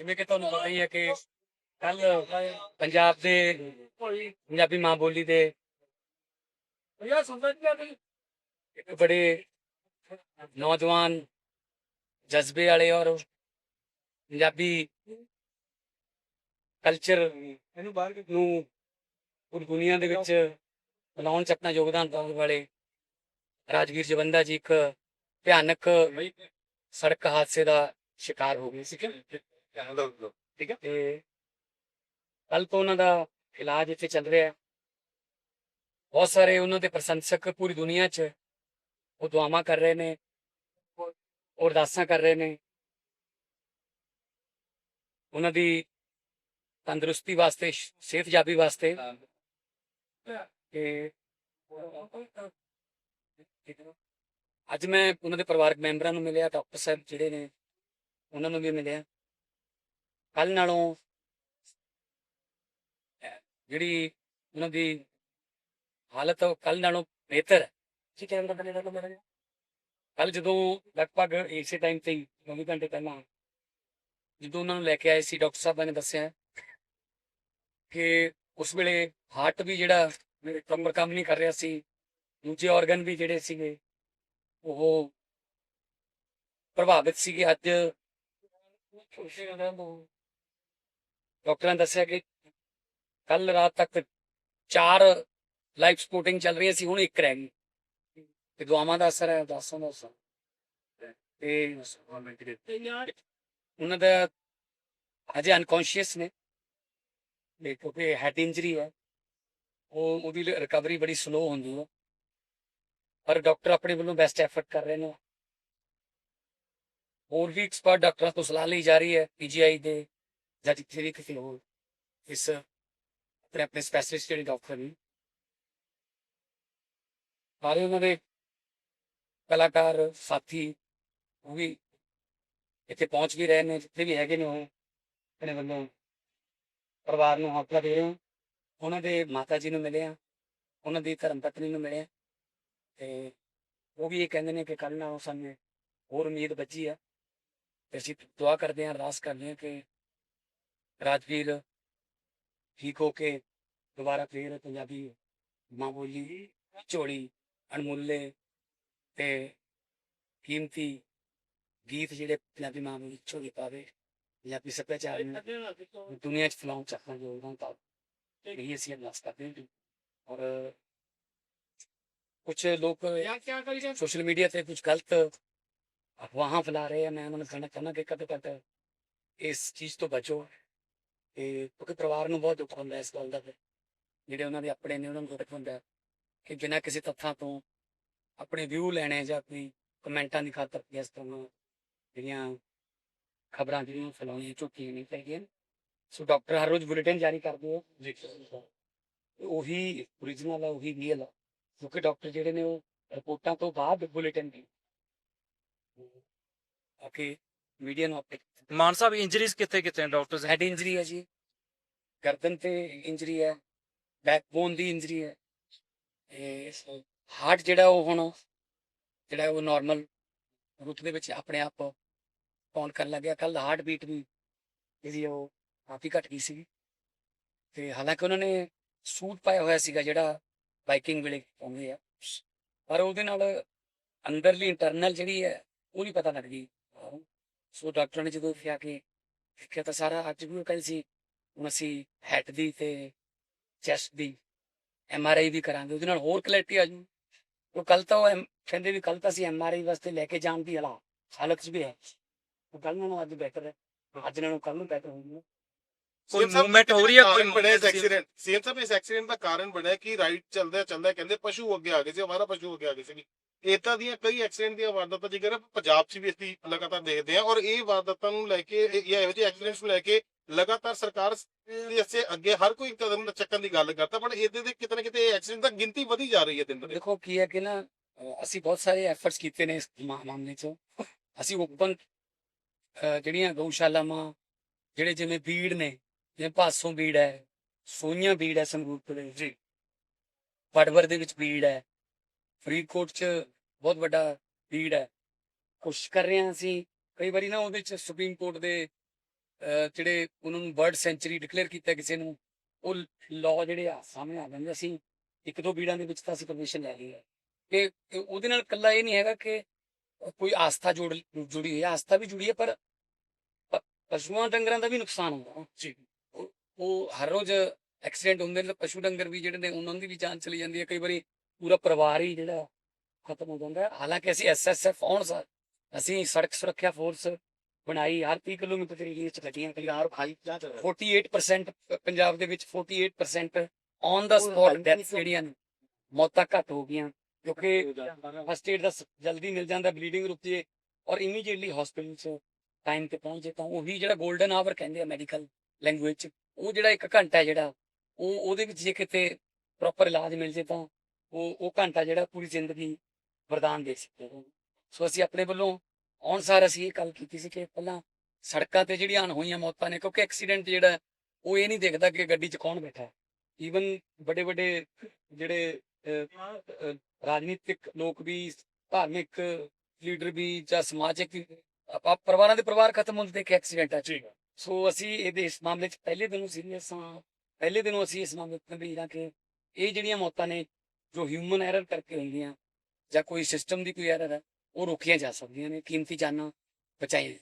ਜਿਵੇਂ ਕਿ ਤੁਹਾਨੂੰ ਪਤਾ ਹੀ ਹੈ ਕਿ ਕੱਲ ਪੰਜਾਬ ਦੇ ਪੰਜਾਬੀ ਮਾਂ ਬੋਲੀ ਦੇ ਇੱਕ ਬੜੇ ਨੌਜਵਾਨ ਜਜ਼ਬੇ ਵਾਲੇ ਔਰ ਪੰਜਾਬੀ ਕਲਚਰ ਇਹਨੂੰ ਬਾਹਰ ਨੂੰ ਪੂਰੀ ਦੁਨੀਆ ਦੇ ਵਿੱਚ ਬਣਾਉਣ ਚ ਆਪਣਾ ਯੋਗਦਾਨ ਪਾਉਣ ਵਾਲੇ ਰਾਜਵੀਰ ਜਵੰਦਾ ਜੀ ਇੱਕ ਭਿਆਨਕ ਸੜਕ ਹਾਦਸੇ ਦਾ ਸ਼ਿਕਾਰ ਹੋ ਗਏ ਸੀ। ਠੀਕ ਹੈ ਤੇ ਕੱਲ ਤੋਂ ਉਹਨਾਂ ਦਾ ਇਲਾਜ ਇੱਥੇ ਚੱਲ ਰਿਹਾ ਹੈ। ਬਹੁਤ ਸਾਰੇ ਉਹਨਾਂ ਦੇ ਪ੍ਰਸ਼ੰਸਕ ਪੂਰੀ ਦੁਨੀਆ 'ਚ ਉਹ ਦੁਆਵਾਂ ਕਰ ਰਹੇ ਨੇ ਅਰਦਾਸਾਂ ਕਰ ਰਹੇ ਨੇ। ਉਹਨਾਂ ਦੀ ਤੰਦਰੁਸਤੀ ਵਾਸਤੇ ਸ਼- ਸਿਹਤਯਾਬੀ ਵਾਸਤੇ ਅੱਜ ਮੈਂ ਉਹਨਾਂ ਦੇ ਪਰਿਵਾਰਕ ਮੈਂਬਰਾਂ ਨੂੰ ਮਿਲਿਆ ਡਾਕਟਰ ਸਾਹਿਬ ਜਿਹੜੇ ਨੇ ਉਹਨਾਂ ਨੂੰ ਵੀ ਮਿਲਿਆ। ਕੱਲ ਨਾਲੋਂ ਜਿਹੜੀ ਉਹਨਾਂ ਦੀ ਹਾਲਤ ਕੱਲ ਨਾਲੋਂ ਬਿਹਤਰ ਹੈ। ਜੀ ਕੈਮਰਾ ਬਣੇ ਦਾ ਮੇਰਾ ਕੱਲ ਜਦੋਂ ਲਗਭਗ ਇਸੇ ਟਾਈਮ ਤੇ ਹੀ 24 ਘੰਟੇ ਪਹਿਲਾਂ ਜਦੋਂ ਉਹਨਾਂ ਨੂੰ ਲੈ ਕੇ ਆਏ ਸੀ ਡਾਕਟਰ ਸਾਹਿਬਾਂ ਨੇ ਦੱਸਿਆ ਕਿ ਉਸ ਵੇਲੇ ਹਾਰਟ ਵੀ ਜਿਹੜਾ ਮੇਰੇ ਪ੍ਰੋਪਰ ਕੰਮ ਨਹੀਂ ਕਰ ਰਿਹਾ ਸੀ ਦੂਜੇ ਆਰਗਨ ਵੀ ਜਿਹੜੇ ਸੀਗੇ ਉਹ ਪ੍ਰਭਾਵਿਤ ਸੀਗੇ। ਅੱਜ ਡਾਕਟਰਾਂ ਨੇ ਦੱਸਿਆ ਕਿ ਕੱਲ ਰਾਤ ਤੱਕ ਚਾਰ ਲਾਈਫ ਸਪੋਰਟਿੰਗ ਚੱਲ ਰਹੀਆਂ ਸੀ, ਹੁਣ ਇੱਕ ਰਹਿ ਗਈ। ਤੇ ਦੁਆਵਾਂ ਦਾ ਅਸਰ ਹੈ ਅਰਦਾਸਾਂ ਦਾ ਅਸਰ। ਤੇ ਉਹਨਾਂ ਦਾ ਅਜੇ ਅਨਕੌਂਸ਼ੀਅਸ ਨੇ। ਤੇ ਕਿਉਂਕਿ ਹੈਡ ਇੰਜਰੀ ਹੈ, ਉਹ ਉਹਦੀ ਰਿਕਵਰੀ ਬੜੀ ਸਲੋ ਹੁੰਦੀ ਹੈ। ਪਰ ਡਾਕਟਰ ਆਪਣੇ ਵੱਲੋਂ ਬੈਸਟ ਐਫਰਟ ਕਰ ਰਹੇ ਨੇ। ਹੋਰ ਵੀ ਐਕਸਪਰਟ ਡਾਕਟਰਾਂ ਤੋਂ ਸਲਾਹ ਲਈ ਜਾ ਰਹੀ ਹੈ ਪੀਜੀਆਈ ਦੇ। ਜਾਂ ਜਿੱਥੇ ਵੀ ਕਿਸੇ ਹੋਰ ਇਸ ਆਪਣੇ ਆਪਣੇ ਸਪੈਸ਼ਲਿਸਟ ਜਿਹੜੇ ਡਾਕਟਰ ਨੇ, ਸਾਰੇ ਉਹਨਾਂ ਦੇ ਕਲਾਕਾਰ, ਸਾਥੀ ਉਹ ਵੀ ਇੱਥੇ ਪਹੁੰਚ ਵੀ ਰਹੇ ਨੇ, ਜਿੱਥੇ ਵੀ ਹੈਗੇ ਨੇ ਉਹ ਆਪਣੇ ਵੱਲੋਂ ਪਰਿਵਾਰ ਨੂੰ ਹੌਸਲਾ ਦੇ ਰਹੇ ਹਾਂ। ਉਹਨਾਂ ਦੇ ਮਾਤਾ ਜੀ ਨੂੰ ਮਿਲੇ ਆ ਉਹਨਾਂ ਦੀ ਧਰਮ ਪਤਨੀ ਨੂੰ ਮਿਲੇ ਆ ਤੇ ਉਹ ਵੀ ਇਹ ਕਹਿੰਦੇ ਨੇ ਕਿ ਕੱਲ ਉਹ ਸਾਨੂੰ ਹੋਰ ਉਮੀਦ ਬੱਜੀ ਆ ਤੇ ਅਸੀਂ ਦੁਆ ਕਰਦੇ ਹਾਂ, ਅਰਦਾਸ ਕਰਦੇ ਹਾਂ ਕਿ ਰਾਜਵੀਰ ਠੀਕ ਹੋ ਕੇ ਦੁਬਾਰਾ ਫੇਰ ਪੰਜਾਬੀ ਮਾਂ ਬੋਲੀ ਝੋਲੀ ਅਣਮੁੱਲੇ ਤੇ ਕੀਮਤੀ ਗੀਤ ਜਿਹੜੇ ਪੰਜਾਬੀ ਮਾਂ ਬੋਲੀ ਝੋਲੀ ਪਾਵੇ, ਪੰਜਾਬੀ ਸੱਭਿਆਚਾਰ ਨੂੰ ਦੁਨੀਆ 'ਚ ਫੈਲਾਉਣ ਚ ਆਪਣਾ ਯੋਗਦਾਨ ਪਾਵੇ, ਇਹੀ ਅਸੀਂ ਅਰਦਾਸ ਕਰਦੇ ਹਾਂ ਔਰ ਕੁਝ ਲੋਕ ਸੋਸ਼ਲ ਮੀਡੀਆ ਤੇ ਕੁਝ ਗਲਤ ਅਫਵਾਹਾਂ ਫੈਲਾ ਰਹੇ ਆ, ਮੈਂ ਉਹਨਾਂ ਨੂੰ ਕਹਿਣਾ ਚਾਹੁੰਦਾ ਕਿ ਕਦੇ ਕਦੇ ਇਸ ਚੀਜ਼ ਤੋਂ ਬਚੋ। ਤੇ ਕਿਉਂਕਿ ਪਰਿਵਾਰ ਨੂੰ ਬਹੁਤ ਦੁੱਖ ਹੁੰਦਾ ਇਸ ਗੱਲ ਦਾ ਫਿਰ। ਜਿਹੜੇ ਉਹਨਾਂ ਦੇ ਆਪਣੇ ਨੇ ਉਹਨਾਂ ਨੂੰ ਦੁੱਖ ਹੁੰਦਾ ਕਿ ਬਿਨਾਂ ਕਿਸੇ ਤੱਥਾਂ ਤੋਂ ਆਪਣੇ ਵਿਊ ਲੈਣੇ ਜਾਂ ਆਪਣੀ ਕਮੈਂਟਾਂ ਦੀ ਖਾਤਰ ਇਸ ਤਰ੍ਹਾਂ ਜਿਹੜੀਆਂ ਖਬਰਾਂ ਜਿਹੜੀਆਂ ਫੈਲਾਉਣੀਆਂ ਝੂਠੀਆਂ ਨਹੀਂ ਚਾਹੀਦੀਆਂ ਸੋ ਡਾਕਟਰ ਹਰ ਰੋਜ਼ ਬੁਲੇਟਿਨ ਜਾਰੀ ਕਰਦੇ ਹੋ ਜੀ। ਉਹੀ ਓਰੀਜਨਲ ਹੈ ਉਹੀ ਰੀਅਲ ਹੈ ਕਿਉਂਕਿ ਡਾਕਟਰ ਜਿਹੜੇ ਨੇ ਉਹ ਰਿਪੋਰਟਾਂ ਤੋਂ ਬਾਅਦ ਬੁਲੇਟਿਨ ਦੀ ਓਕੇ ਮੀਡੀਆ ਨੂੰ ਅਪਡੇਟ ਮਾਨ ਸਾਹਿਬ ਇੰਜਰੀਜ਼ ਕਿੱਥੇ ਕਿੱਥੇ ਡਾਕਟਰਸ ਹੈਡ ਇੰਜਰੀ ਹੈ ਜੀ। ਗਰਦਨ ਤੇ ਇੰਜਰੀ ਹੈ ਬੈਕਬੋਨ ਦੀ ਇੰਜਰੀ ਹੈ। ਇਹ ਹਾਰਟ ਜਿਹੜਾ ਉਹ ਹੁਣ, ਜਿਹੜਾ ਉਹ ਨਾਰਮਲ ਰੂਟ ਦੇ ਵਿੱਚ ਆਪਣੇ ਆਪ ਕਾਊਂਟ ਕਰਨ ਲੱਗਿਆ। ਕੱਲ ਹਾਰਟ ਬੀਟ ਵੀ ਇਹਦੀ ਉਹ ਕਾਫੀ ਘਟ ਗਈ ਸੀ ਤੇ ਹਾਲਾਂਕਿ ਉਹਨਾਂ ਨੇ ਸੂਟ ਪਾਇਆ ਹੋਇਆ ਸੀਗਾ ਜਿਹੜਾ ਬਾਈਕਿੰਗ ਵੇਲੇ ਪਾਉਂਦੇ ਆ। ਪਰ ਉਹਦੇ ਨਾਲ ਅੰਦਰਲੀ ਇੰਟਰਨਲ ਜਿਹੜੀ ਹੈ, ਉਹ ਨਹੀਂ ਪਤਾ ਲੱਗ ਗਈ ਸੋ ਡਾਕਟਰ ਨੇ ਜਦੋਂ ਕਿਹਾ ਕਿ ਦੇਖਿਆ ਤਾਂ ਸਾਰਾ ਅੱਜ ਵੀ ਕਹਿੰਦੇ ਸੀ ਹੁਣ ਅਸੀਂ ਹੈਡ ਦੀ ਤੇ ਚੈਸਟ ਦੀ ਐਮ ਆਰ ਆਈ ਵੀ ਕਰਾਂਗੇ ਉਹਦੇ ਨਾਲ ਹੋਰ ਕਲੈਰਿਟੀ ਆ ਜੂ ਉਹ ਕੱਲ ਤਾਂ ਉਹ ਕਹਿੰਦੇ ਵੀ ਕੱਲ ਤਾਂ ਅਸੀਂ ਐਮ ਆਰ ਆਈ ਵਾਸਤੇ ਲੈ ਕੇ ਜਾਣ ਦੀ ਹਾਲਾ ਹਾਲਤ 'ਚ ਵੀ ਹੈ। ਉਹ ਕੱਲ ਨਾਲੋਂ ਅੱਜ ਬਿਹਤਰ ਹੈ ਅੱਜ ਨਾਲੋਂ ਕੱਲ ਨੂੰ ਬਿਹਤਰ ਹੋਊਗਾ। ਕੋਈ movement ਹੋ ਰਹੀ ਹੈ, ਕੋਈ movement ਐਕਸੀਡੈਂਟ ਸੀਐਮ ਸਾਹਿਬ ਇਸ ਐਕਸੀਡੈਂਟ ਦਾ ਕਾਰਨ ਬਣਿਆ ਕਿ ਰਾਈਟ ਚੱਲਦਾ ਚੱਲਦਾ ਕਹਿੰਦੇ ਪਸ਼ੂ ਅੱਗੇ ਆ ਗਏ ਸੀ ਹਮਾਰਾ ਪਸ਼ੂ ਅੱਗੇ ਆ ਗਏ ਸੀ ਇਦਾਂ ਦੀਆਂ ਕਈ ਐਕਸੀਡੈਂਟ ਦੀਆਂ ਵਾਰਦਾਤਾਂ, ਜੇਕਰ ਪੰਜਾਬ 'ਚ ਵੀ ਅਸੀਂ ਲਗਾਤਾਰ ਦੇਖਦੇ ਹਾਂ, ਔਰ ਇਹ ਵਾਰਦਾਤਾਂ ਨੂੰ ਲੈ ਕੇ ਜਾਂ ਇਹੋ ਜਿਹੇ ਐਕਸੀਡੈਂਟਸ ਨੂੰ ਲੈ ਕੇ ਲਗਾਤਾਰ ਸਰਕਾਰ ਦੇ ਅੱਗੇ ਹਰ ਕੋਈ ਕਦਮ ਚੱਕਣ ਦੀ ਗੱਲ ਕਰਦਾ, ਪਰ ਇਹਦੇ ਦੇ ਕਿਤੇ ਨਾ ਕਿਤੇ ਐਕਸੀਡੈਂਟ ਦੀ ਗਿਣਤੀ ਵਧੀ ਜਾ ਰਹੀ ਹੈ ਦਿਨ ਬ ਦੇਖੋ ਕੀ ਹੈ ਕਿ ਨਾ ਅਸੀਂ ਬਹੁਤ ਸਾਰੇ ਐਫਰਟਸ ਕੀਤੇ ਨੇ ਇਸ ਮਾ- ਮਾਮਲੇ 'ਚ। ਅਸੀਂ ਓਪਨ ਜਿਹੜੀਆਂ ਗਊਸ਼ਾਲਾਵਾਂ, ਜਿਹੜੇ ਜਿਵੇਂ ਬੀੜ ਨੇ, ਜਿਵੇਂ ਭਾਸੋਂ ਬੀੜ ਹੈ, ਸੋਈਆਂ ਬੀੜ ਹੈ ਸੰਗਰੂਰ ਦੇ ਜੀ ਪੜਵਰ ਦੇ ਵਿੱਚ ਬੀੜ ਹੈ ਫਰੀਦਕੋਟ 'ਚ ਬਹੁਤ ਵੱਡਾ ਬੀੜ ਹੈ। ਕੋਸ਼ਿਸ਼ ਕਰ ਰਹੇ ਹਾਂ ਅਸੀਂ ਕਈ ਵਾਰੀ ਨਾ ਉਹਦੇ 'ਚ ਸੁਪਰੀਮ ਕੋਰਟ ਦੇ ਜਿਹੜੇ ਉਹਨਾਂ ਨੂੰ ਬਰਡ ਸੈਂਚੁਰੀ ਡਿਕਲੇਅਰ ਕੀਤਾ ਕਿਸੇ ਨੂੰ ਉਹ ਲਾਅ ਜਿਹੜੇ ਆ ਸਾਹਮਣੇ ਆ ਜਾਂਦੇ ਅਸੀਂ ਇੱਕ ਦੋ ਬੀੜਾਂ ਦੇ ਵਿੱਚ ਤਾਂ ਅਸੀਂ ਪਰਮਿਸ਼ਨ ਲੈ ਲਈ ਹੈ। ਕਿ ਕਿ ਉਹਦੇ ਨਾਲ ਕੱਲਾ ਇਹ ਨਹੀਂ ਹੈਗਾ ਕਿ ਕੋਈ ਆਸਥਾ ਜੁੜ ਜੁੜੀ ਹੋਈ ਹੈ। ਆਸਥਾ ਵੀ ਜੁੜੀ ਹੈ ਪਰ ਪਸ਼ੂਆਂ ਡੰਗਰਾਂ ਦਾ ਵੀ ਨੁਕਸਾਨ ਹੁੰਦਾ। ਜੀ। ਉਹ- ਹਰ ਰੋਜ਼ ਐਕਸੀਡੈਂਟ ਹੁੰਦੇ ਨੇ ਤਾਂ ਪਸ਼ੂ ਡੰਗਰ ਵੀ ਜਿਹੜੇ ਨੇ ਉਹਨਾਂ ਦੀ ਵੀ ਜਾਨ ਚਲੀ ਜਾਂਦੀ ਹੈ। ਕਈ ਵਾਰੀ ਪੂਰਾ ਪਰਿਵਾਰ ਹੀ ਜਿਹੜਾ ਖਤਮ ਹੋ ਜਾਂਦਾ ਹੈ। ਹਾਲਾਂਕਿ ਅਸੀਂ ਐਸਐਸਐਫ ਆਉਣ ਸਾਰ ਅਸੀਂ ਸੜਕ ਸੁਰੱਖਿਆ ਫੋਰਸ ਬਣਾਈ ਹਰ 30 ਕਿਲੋਮੀਟਰ ਏਰੀਆ ਚ ਗੱਡੀਆਂ ਕਲੀਅਰ ਭਾਈ 48% ਪ- ਪੰਜਾਬ ਦੇ ਵਿੱਚ 48% ਔਨ ਦਾ ਸਪੌਟ ਡੈਥ ਜਿਹੜੀਆਂ ਨੇ ਮੌਤਾਂ ਘੱਟ ਹੋ ਗਈਆਂ ਕਿਉਂਕਿ ਫਸਟ ਏਡ ਦਾ ਜਲਦੀ ਮਿਲ ਜਾਂਦਾ ਬਲੀਡਿੰਗ ਰੁਕ ਜੇ ਔਰ ਇਮੀਡੀਏਟਲੀ ਹਸਪੀਟਲ ਚ ਟਾਈਮ ਤੇ ਪਹੁੰਚ ਜੇ ਤਾਂ ਉਹੀ ਜਿਹੜਾ 골ਡਨ ਆਵਰ ਕਹਿੰਦੇ ਆ ਮੈਡੀਕਲ ਲੈਂਗੁਏਜ ਚ ਉਹ ਜਿਹੜਾ ਇੱਕ ਘੰਟਾ ਜਿਹੜਾ ਉਹ ਉਹਦੇ ਵਿੱਚ ਜੇ ਕਿਤੇ ਪ੍ਰੋਪਰ ਇਲਾਜ ਮਿਲ ਜੇ ਤਾਂ ਉਹ ਉਹ ਘੰਟਾ ਜਿਹੜਾ ਪੂਰੀ ਜ਼ਿੰਦਗੀ ਵਰਦਾਨ ਦੇ ਸਕਦੇ ਹੋ ਸੋ ਅਸੀਂ ਆਪਣੇ ਵੱਲੋਂ ਆਉਣ ਸਾਰ ਅਸੀਂ ਇਹ ਗੱਲ ਕੀਤੀ ਸੀ ਕਿ ਪਹਿਲਾਂ ਸੜਕਾਂ ਤੇ ਜਿਹੜੀਆਂ ਅਣਹੋਈਆਂ ਮੌਤਾਂ ਨੇ ਕਿਉਂਕਿ ਐਕਸੀਡੈਂਟ ਜਿਹੜਾ ਹੈ, ਉਹ ਇਹ ਨਹੀਂ ਦੇਖਦਾ ਕਿ ਗੱਡੀ 'ਚ ਕੌਣ ਬੈਠਾ ਹੈ। ਈਵਨ ਵੱਡੇ ਵੱਡੇ ਜਿਹੜੇ ਰਾਜਨੀਤਿਕ ਲੋਕ ਵੀ ਧਾਰਮਿਕ ਲੀਡਰ ਵੀ ਜਾਂ ਸਮਾਜਿਕ ਵੀ, ਪਰਿਵਾਰਾਂ ਦੇ ਪਰਿਵਾਰ ਖਤਮ ਹੁੰਦੇ ਦੇਖ ਐਕਸੀਡੈਂਟ ਆ ਸੋ ਅਸੀਂ ਇਹਦੇ ਇਸ ਮਾਮਲੇ 'ਚ ਪਹਿਲੇ ਦਿਨੋਂ ਸੀਰੀਅਸ ਹਾਂ। ਪਹਿਲੇ ਦਿਨੋਂ ਅਸੀਂ ਇਸ ਮਾਮਲੇ ਗੰਭੀਰ ਹਾਂ ਕਿ ਇਹ ਜਿਹੜੀਆਂ ਮੌਤਾਂ ਨੇ ਜੋ ਹਿਊਮਨ ਐਰਰ ਕਰਕੇ ਹੁੰਦੀਆਂ ਜਾਂ ਕੋਈ ਸਿਸਟਮ ਦੀ ਕੋਈ ਐਰਰ ਹੈ, ਉਹ ਰੋਕੀਆਂ ਜਾ ਸਕਦੀਆਂ ਨੇ, ਕੀਮਤੀ ਜਾਨਾਂ ਬਚਾਈ